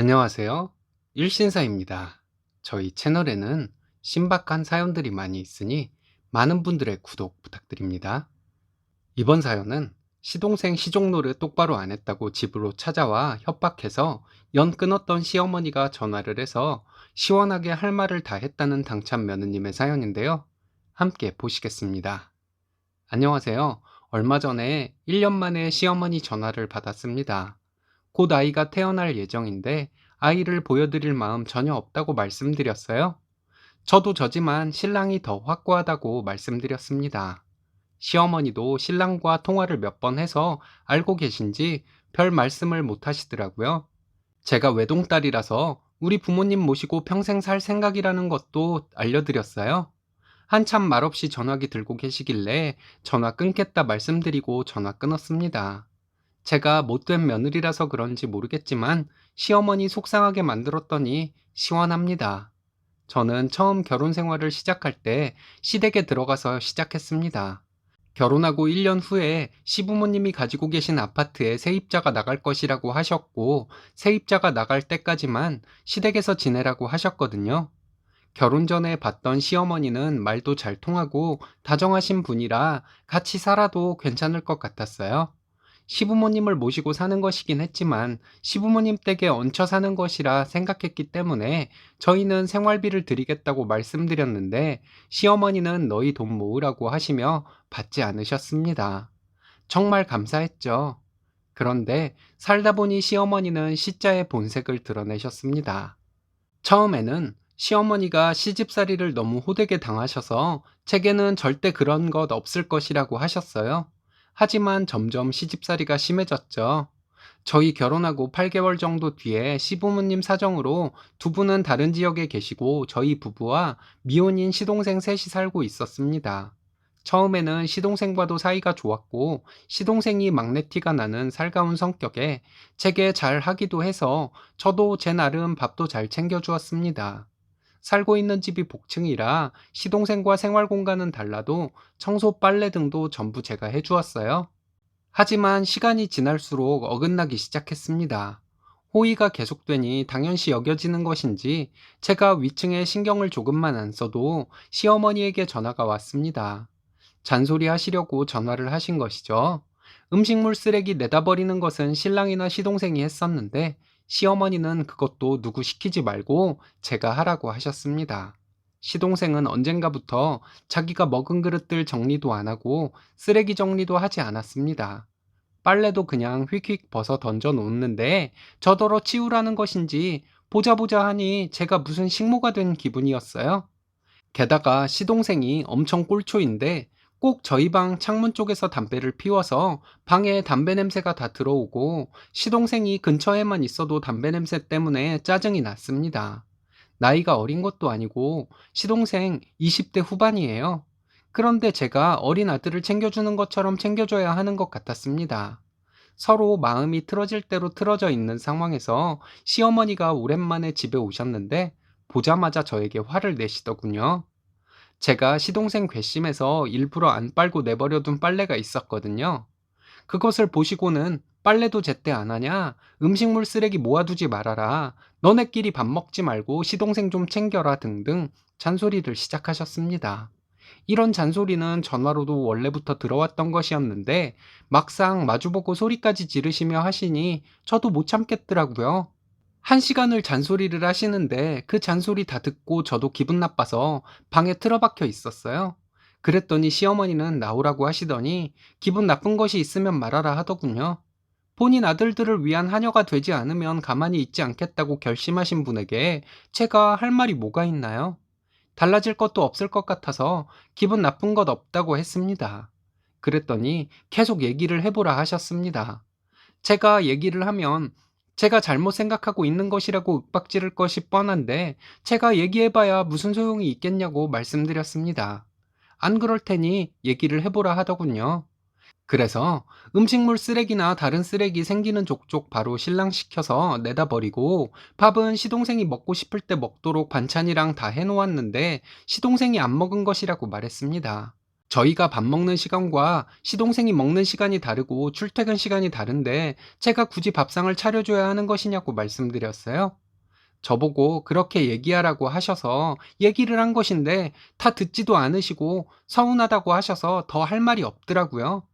안녕하세요. 일신사입니다. 저희 채널에는 신박한 사연들이 많이 있으니 많은 분들의 구독 부탁드립니다. 이번 사연은 시동생 시종노를 똑바로 안 했다고 집으로 찾아와 협박해서 연 끊었던 시어머니가 전화를 해서 시원하게 할 말을 다 했다는 당찬 며느님의 사연인데요. 함께 보시겠습니다. 안녕하세요. 얼마 전에 1년 만에 시어머니 전화를 받았습니다. 곧 아이가 태어날 예정인데 아이를 보여드릴 마음 전혀 없다고 말씀드렸어요. 저도 저지만 신랑이 더 확고하다고 말씀드렸습니다. 시어머니도 신랑과 통화를 몇 번 해서 알고 계신지 별 말씀을 못 하시더라고요. 제가 외동딸이라서 우리 부모님 모시고 평생 살 생각이라는 것도 알려드렸어요. 한참 말없이 전화기 들고 계시길래 전화 끊겠다 말씀드리고 전화 끊었습니다. 제가 못된 며느리라서 그런지 모르겠지만 시어머니 속상하게 만들었더니 시원합니다. 저는 처음 결혼 생활을 시작할 때 시댁에 들어가서 시작했습니다. 결혼하고 1년 후에 시부모님이 가지고 계신 아파트에 세입자가 나갈 것이라고 하셨고 세입자가 나갈 때까지만 시댁에서 지내라고 하셨거든요. 결혼 전에 봤던 시어머니는 말도 잘 통하고 다정하신 분이라 같이 살아도 괜찮을 것 같았어요. 시부모님을 모시고 사는 것이긴 했지만 시부모님 댁에 얹혀 사는 것이라 생각했기 때문에 저희는 생활비를 드리겠다고 말씀드렸는데 시어머니는 너희 돈 모으라고 하시며 받지 않으셨습니다. 정말 감사했죠. 그런데 살다 보니 시어머니는 시자의 본색을 드러내셨습니다. 처음에는 시어머니가 시집살이를 너무 호되게 당하셔서 제게는 절대 그런 것 없을 것이라고 하셨어요. 하지만 점점 시집살이가 심해졌죠. 저희 결혼하고 8개월 정도 뒤에 시부모님 사정으로 두 분은 다른 지역에 계시고 저희 부부와 미혼인 시동생 셋이 살고 있었습니다. 처음에는 시동생과도 사이가 좋았고 시동생이 막내티가 나는 살가운 성격에 제게 잘 하기도 해서 저도 제 나름 밥도 잘 챙겨주었습니다. 살고 있는 집이 복층이라 시동생과 생활 공간은 달라도 청소 빨래 등도 전부 제가 해주었어요. 하지만 시간이 지날수록 어긋나기 시작했습니다. 호의가 계속되니 당연시 여겨지는 것인지 제가 위층에 신경을 조금만 안 써도 시어머니에게 전화가 왔습니다. 잔소리 하시려고 전화를 하신 것이죠. 음식물 쓰레기 내다 버리는 것은 신랑이나 시동생이 했었는데 시어머니는 그것도 누구 시키지 말고 제가 하라고 하셨습니다. 시동생은 언젠가부터 자기가 먹은 그릇들 정리도 안 하고 쓰레기 정리도 하지 않았습니다. 빨래도 그냥 휙휙 벗어 던져 놓는데 저더러 치우라는 것인지 보자 보자 하니 제가 무슨 식모가 된 기분이었어요. 게다가 시동생이 엄청 꼴초인데 꼭 저희 방 창문 쪽에서 담배를 피워서 방에 담배 냄새가 다 들어오고 시동생이 근처에만 있어도 담배 냄새 때문에 짜증이 났습니다. 나이가 어린 것도 아니고 시동생 20대 후반이에요. 그런데 제가 어린 아들을 챙겨주는 것처럼 챙겨줘야 하는 것 같았습니다. 서로 마음이 틀어질 대로 틀어져 있는 상황에서 시어머니가 오랜만에 집에 오셨는데 보자마자 저에게 화를 내시더군요. 제가 시동생 괘씸해서 일부러 안 빨고 내버려둔 빨래가 있었거든요. 그것을 보시고는 빨래도 제때 안 하냐? 음식물 쓰레기 모아두지 말아라. 너네끼리 밥 먹지 말고 시동생 좀 챙겨라 등등 잔소리를 시작하셨습니다. 이런 잔소리는 전화로도 원래부터 들어왔던 것이었는데 막상 마주보고 소리까지 지르시며 하시니 저도 못 참겠더라고요. 한 시간을 잔소리를 하시는데 그 잔소리 다 듣고 저도 기분 나빠서 방에 틀어박혀 있었어요. 그랬더니 시어머니는 나오라고 하시더니 기분 나쁜 것이 있으면 말하라 하더군요. 본인 아들들을 위한 하녀가 되지 않으면 가만히 있지 않겠다고 결심하신 분에게 제가 할 말이 뭐가 있나요? 달라질 것도 없을 것 같아서 기분 나쁜 것 없다고 했습니다. 그랬더니 계속 얘기를 해보라 하셨습니다. 제가 얘기를 하면 제가 잘못 생각하고 있는 것이라고 윽박지를 것이 뻔한데 제가 얘기해봐야 무슨 소용이 있겠냐고 말씀드렸습니다. 안 그럴 테니 얘기를 해보라 하더군요. 그래서 음식물 쓰레기나 다른 쓰레기 생기는 족족 바로 실랑시켜서 내다 버리고 밥은 시동생이 먹고 싶을 때 먹도록 반찬이랑 다 해놓았는데 시동생이 안 먹은 것이라고 말했습니다. 저희가 밥 먹는 시간과 시동생이 먹는 시간이 다르고 출퇴근 시간이 다른데 제가 굳이 밥상을 차려줘야 하는 것이냐고 말씀드렸어요. 저보고 그렇게 얘기하라고 하셔서 얘기를 한 것인데 다 듣지도 않으시고 서운하다고 하셔서 더 할 말이 없더라고요.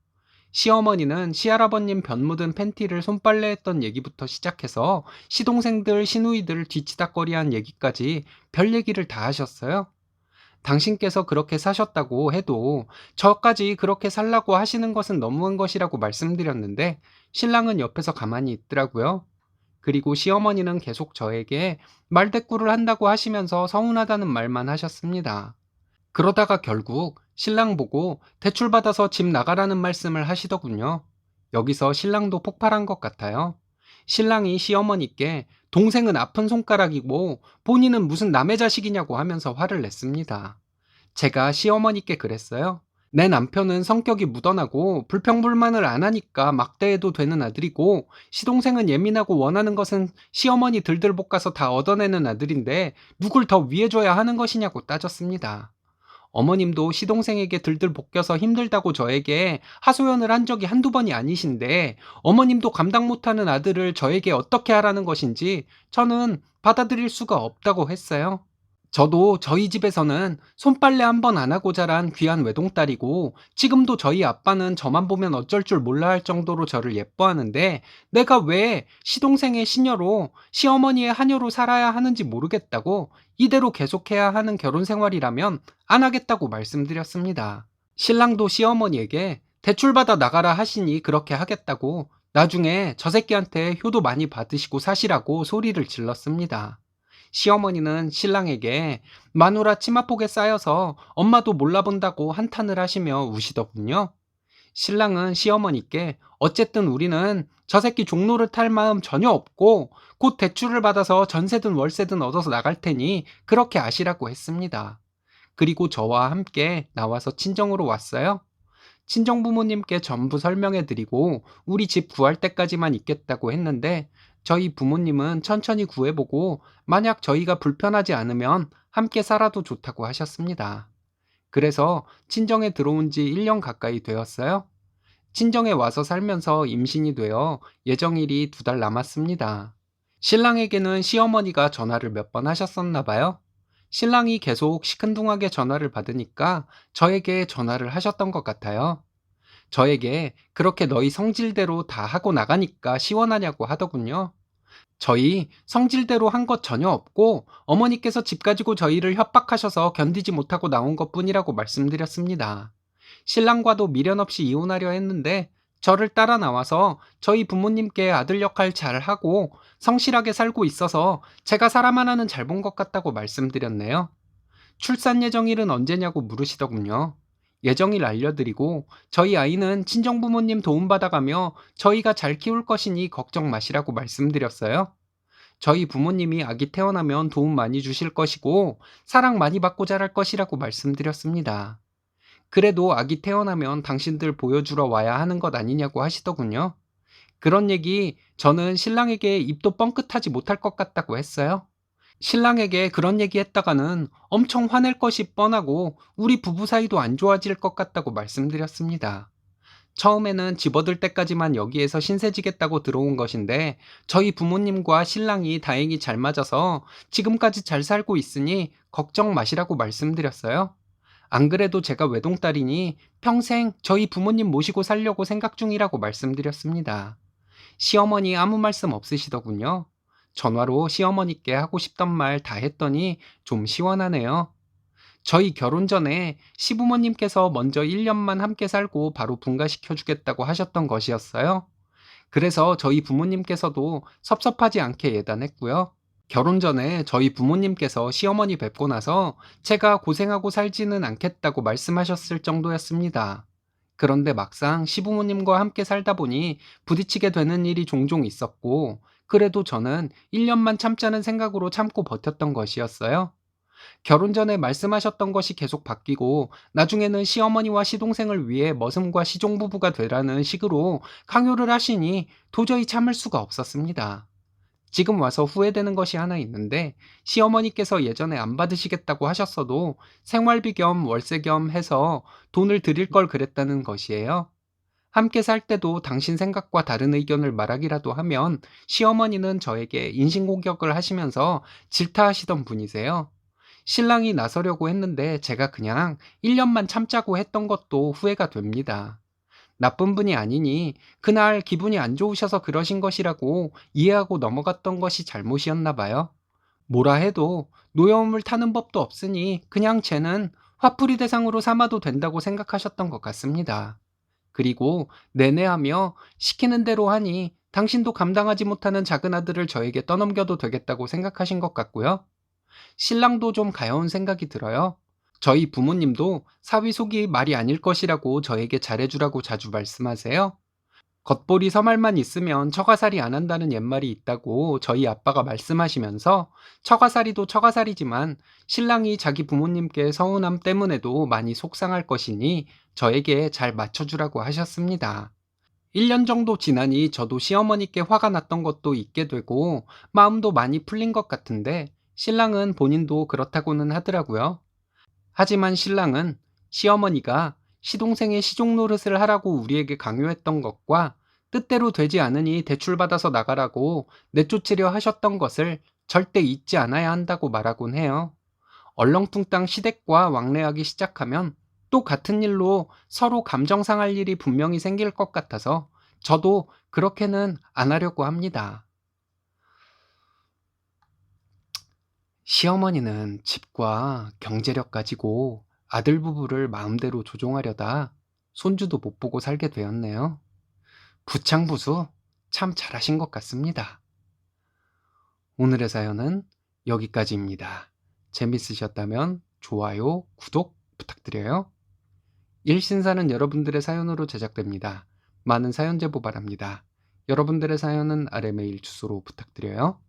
시어머니는 시할아버님 변 묻은 팬티를 손빨래 했던 얘기부터 시작해서 시동생들, 시누이들 뒤치다거리한 얘기까지 별 얘기를 다 하셨어요. 당신께서 그렇게 사셨다고 해도 저까지 그렇게 살라고 하시는 것은 너무한 것이라고 말씀드렸는데 신랑은 옆에서 가만히 있더라고요. 그리고 시어머니는 계속 저에게 말대꾸를 한다고 하시면서 서운하다는 말만 하셨습니다. 그러다가 결국 신랑 보고 대출받아서 집 나가라는 말씀을 하시더군요. 여기서 신랑도 폭발한 것 같아요. 신랑이 시어머니께 동생은 아픈 손가락이고 본인은 무슨 남의 자식이냐고 하면서 화를 냈습니다. 제가 시어머니께 그랬어요. 내 남편은 성격이 묻어나고 불평불만을 안 하니까 막대해도 되는 아들이고 시동생은 예민하고 원하는 것은 시어머니 들들 볶아서 다 얻어내는 아들인데 누굴 더 위해줘야 하는 것이냐고 따졌습니다. 어머님도 시동생에게 들들 볶여서 힘들다고 저에게 하소연을 한 적이 한두 번이 아니신데 어머님도 감당 못하는 아들을 저에게 어떻게 하라는 것인지 저는 받아들일 수가 없다고 했어요. 저도 저희 집에서는 손빨래 한 번 안 하고 자란 귀한 외동딸이고 지금도 저희 아빠는 저만 보면 어쩔 줄 몰라 할 정도로 저를 예뻐하는데 내가 왜 시동생의 시녀로 시어머니의 하녀로 살아야 하는지 모르겠다고 이대로 계속해야 하는 결혼 생활이라면 안 하겠다고 말씀드렸습니다. 신랑도 시어머니에게 대출받아 나가라 하시니 그렇게 하겠다고 나중에 저 새끼한테 효도 많이 받으시고 사시라고 소리를 질렀습니다. 시어머니는 신랑에게 마누라 치마폭에 쌓여서 엄마도 몰라본다고 한탄을 하시며 우시더군요. 신랑은 시어머니께 어쨌든 우리는 저 새끼 종로를 탈 마음 전혀 없고 곧 대출을 받아서 전세든 월세든 얻어서 나갈 테니 그렇게 아시라고 했습니다. 그리고 저와 함께 나와서 친정으로 왔어요. 친정 부모님께 전부 설명해 드리고 우리 집 구할 때까지만 있겠다고 했는데 저희 부모님은 천천히 구해보고 만약 저희가 불편하지 않으면 함께 살아도 좋다고 하셨습니다. 그래서 친정에 들어온 지 1년 가까이 되었어요. 친정에 와서 살면서 임신이 되어 예정일이 두 달 남았습니다. 신랑에게는 시어머니가 전화를 몇 번 하셨었나 봐요. 신랑이 계속 시큰둥하게 전화를 받으니까 저에게 전화를 하셨던 것 같아요. 저에게 그렇게 너희 성질대로 다 하고 나가니까 시원하냐고 하더군요. 저희 성질대로 한 것 전혀 없고 어머니께서 집 가지고 저희를 협박하셔서 견디지 못하고 나온 것 뿐이라고 말씀드렸습니다. 신랑과도 미련 없이 이혼하려 했는데 저를 따라 나와서 저희 부모님께 아들 역할 잘 하고 성실하게 살고 있어서 제가 사람 하나는 잘 본 것 같다고 말씀드렸네요. 출산 예정일은 언제냐고 물으시더군요. 예정일 알려드리고 저희 아이는 친정 부모님 도움받아가며 저희가 잘 키울 것이니 걱정 마시라고 말씀드렸어요. 저희 부모님이 아기 태어나면 도움 많이 주실 것이고 사랑 많이 받고 자랄 것이라고 말씀드렸습니다. 그래도 아기 태어나면 당신들 보여주러 와야 하는 것 아니냐고 하시더군요. 그런 얘기 저는 신랑에게 입도 뻥끗하지 못할 것 같다고 했어요. 신랑에게 그런 얘기 했다가는 엄청 화낼 것이 뻔하고 우리 부부 사이도 안 좋아질 것 같다고 말씀드렸습니다. 처음에는 집어들 때까지만 여기에서 신세지겠다고 들어온 것인데 저희 부모님과 신랑이 다행히 잘 맞아서 지금까지 잘 살고 있으니 걱정 마시라고 말씀드렸어요. 안 그래도 제가 외동딸이니 평생 저희 부모님 모시고 살려고 생각 중이라고 말씀드렸습니다. 시어머니 아무 말씀 없으시더군요. 전화로 시어머니께 하고 싶던 말 다 했더니 좀 시원하네요. 저희 결혼 전에 시부모님께서 먼저 1년만 함께 살고 바로 분가시켜 주겠다고 하셨던 것이었어요. 그래서 저희 부모님께서도 섭섭하지 않게 예단했고요. 결혼 전에 저희 부모님께서 시어머니 뵙고 나서 제가 고생하고 살지는 않겠다고 말씀하셨을 정도였습니다. 그런데 막상 시부모님과 함께 살다 보니 부딪히게 되는 일이 종종 있었고, 그래도 저는 1년만 참자는 생각으로 참고 버텼던 것이었어요. 결혼 전에 말씀하셨던 것이 계속 바뀌고 나중에는 시어머니와 시동생을 위해 머슴과 시종부부가 되라는 식으로 강요를 하시니 도저히 참을 수가 없었습니다. 지금 와서 후회되는 것이 하나 있는데 시어머니께서 예전에 안 받으시겠다고 하셨어도 생활비 겸 월세 겸 해서 돈을 드릴 걸 그랬다는 것이에요. 함께 살 때도 당신 생각과 다른 의견을 말하기라도 하면 시어머니는 저에게 인신공격을 하시면서 질타하시던 분이세요. 신랑이 나서려고 했는데 제가 그냥 1년만 참자고 했던 것도 후회가 됩니다. 나쁜 분이 아니니 그날 기분이 안 좋으셔서 그러신 것이라고 이해하고 넘어갔던 것이 잘못이었나 봐요. 뭐라 해도 노여움을 타는 법도 없으니 그냥 쟤는 화풀이 대상으로 삼아도 된다고 생각하셨던 것 같습니다. 그리고 내내하며 시키는 대로 하니 당신도 감당하지 못하는 작은 아들을 저에게 떠넘겨도 되겠다고 생각하신 것 같고요. 신랑도 좀 가여운 생각이 들어요. 저희 부모님도 사위 속이 말이 아닐 것이라고 저에게 잘해주라고 자주 말씀하세요. 겉보리 서말만 있으면 처가살이 안 한다는 옛말이 있다고 저희 아빠가 말씀하시면서 처가살이도 처가살이지만 신랑이 자기 부모님께 서운함 때문에도 많이 속상할 것이니 저에게 잘 맞춰주라고 하셨습니다. 1년 정도 지나니 저도 시어머니께 화가 났던 것도 잊게 되고 마음도 많이 풀린 것 같은데 신랑은 본인도 그렇다고는 하더라고요. 하지만 신랑은 시어머니가 시동생의 시종 노릇을 하라고 우리에게 강요했던 것과 뜻대로 되지 않으니 대출받아서 나가라고 내쫓으려 하셨던 것을 절대 잊지 않아야 한다고 말하곤 해요. 얼렁뚱땅 시댁과 왕래하기 시작하면 또 같은 일로 서로 감정 상할 일이 분명히 생길 것 같아서 저도 그렇게는 안 하려고 합니다. 시어머니는 집과 경제력 가지고 아들 부부를 마음대로 조종하려다 손주도 못 보고 살게 되었네요. 부창부수 참 잘하신 것 같습니다. 오늘의 사연은 여기까지입니다. 재밌으셨다면 좋아요, 구독 부탁드려요. 일신사는 여러분들의 사연으로 제작됩니다. 많은 사연 제보 바랍니다. 여러분들의 사연은 아래 메일 주소로 부탁드려요.